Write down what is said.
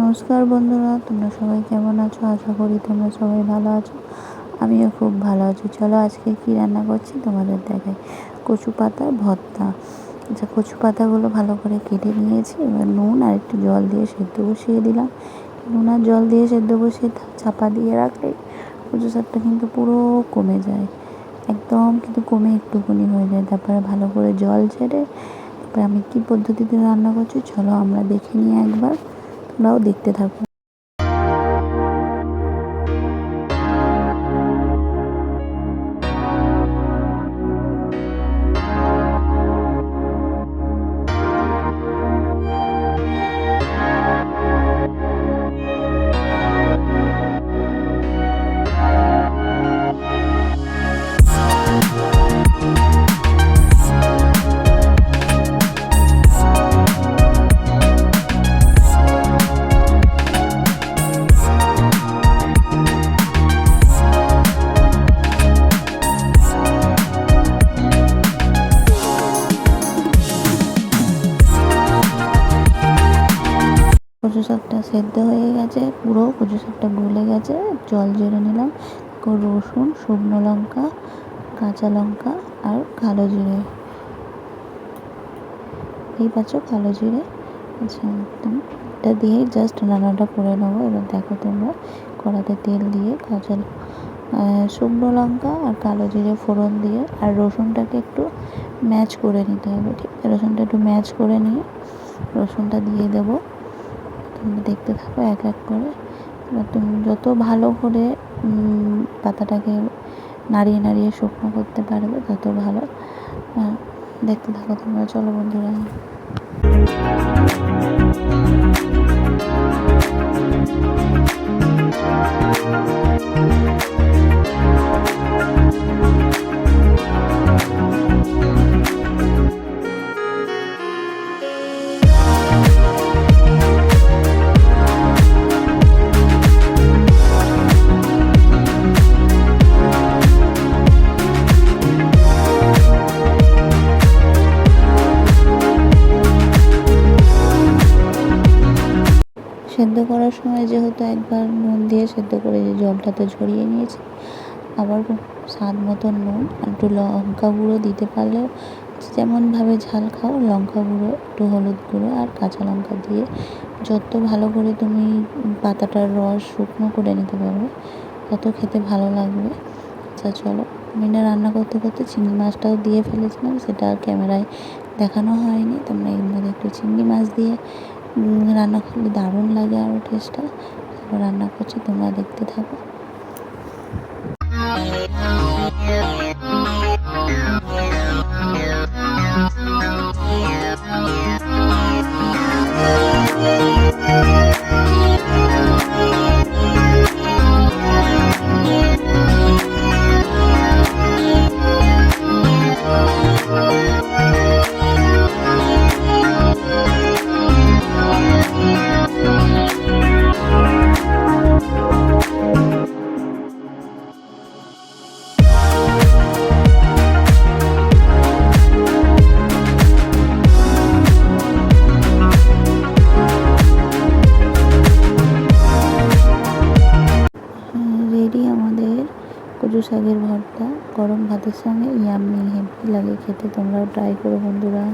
নমস্কার বন্ধুরা, তোমরা সবাই কেমন আছো? আশা করি তোমরা সবাই ভালো আছো। আমিও খুব ভালো আছি। চলো আজকে কি রান্না করছি তোমাদের দেখাই। কচু পাতার ভর্তা। আচ্ছা কচু পাতাগুলো ভালো করে কেটে নিয়েছি। এবার নুন আর একটু জল দিয়ে সেদ্ধ বসিয়ে দিলাম। নুন আর জল দিয়ে সেদ্ধ বসিয়ে চাপা দিয়ে রাখলে কচু শাকটা কিন্তু পুরো কমে যায়। একদম কিন্তু কমে একটুকুনি হয়ে যায়। তারপরে ভালো করে জল ছেড়ে তারপরে আমি কী পদ্ধতিতে রান্না করছি? চলো আমরা দেখে নিই একবার। তোমরাও দেখতে থাকো। কচু শাকটা সেদ্ধ হয়ে গেছে, পুরো কচু শাকটা গলে গেছে, জল জেরে নিলাম রসুন, শুকনো লঙ্কা, কাঁচা লঙ্কা আর কালো জিরে। এই পাচ্ছ কালো জিরে। আচ্ছা একদম। এটা দিয়ে জাস্ট রান্নাটা করে নেব। এবার দেখো তোমরা, কড়াতে তেল দিয়ে কাঁচা শুকনো লঙ্কা আর কালো জিরে ফোড়ন দিয়ে আর রসুনটাকে একটু ম্যাচ করে নিতে হবে, ঠিক? রসুনটা একটু ম্যাচ করে নিয়ে রসুনটা দিয়ে দেবো। তুমি দেখতে থাকো এক এক করে। এবার তুমি যত ভালো করে পাতাটাকে নাড়িয়ে নাড়িয়ে শুকনো করতে পারবে, তত ভালো। দেখতে থাকো তোমরা, চলো বন্ধুরা। সেদ্ধ করার সময় যেহেতু একবার নুন দিয়ে সেদ্ধ করে যে জলটা তো ঝরিয়ে নিয়েছি, আবার স্বাদ মতো নুন একটু লঙ্কা গুঁড়ো দিতে পারলেও যেমনভাবে ঝাল খাও, লঙ্কা গুঁড়ো, একটু হলুদ গুঁড়ো আর কাঁচা লঙ্কা দিয়ে যত ভালো করে তুমি পাতাটার রস শুকনো করে নিতে পারবে, তত খেতে ভালো লাগবে। আচ্ছা চলো আমি না রান্না করতে করতে চিংড়ি মাছটাও দিয়ে ফেলেছিলাম, সেটা আর ক্যামেরায় দেখানো হয়নি, তোমরা এর মধ্যে একটু চিংড়ি মাছ দিয়ে রান্না করলে দারুণ লাগে আরও টেস্টটা রান্না করছি তোমরা দেখতে থাকো। কচু শাকের ভর্তা গরম ভাতের সঙ্গে ইয়াম্মি হেভি লাগে খেতে। তোমরাও ট্রাই করো বন্ধুরা।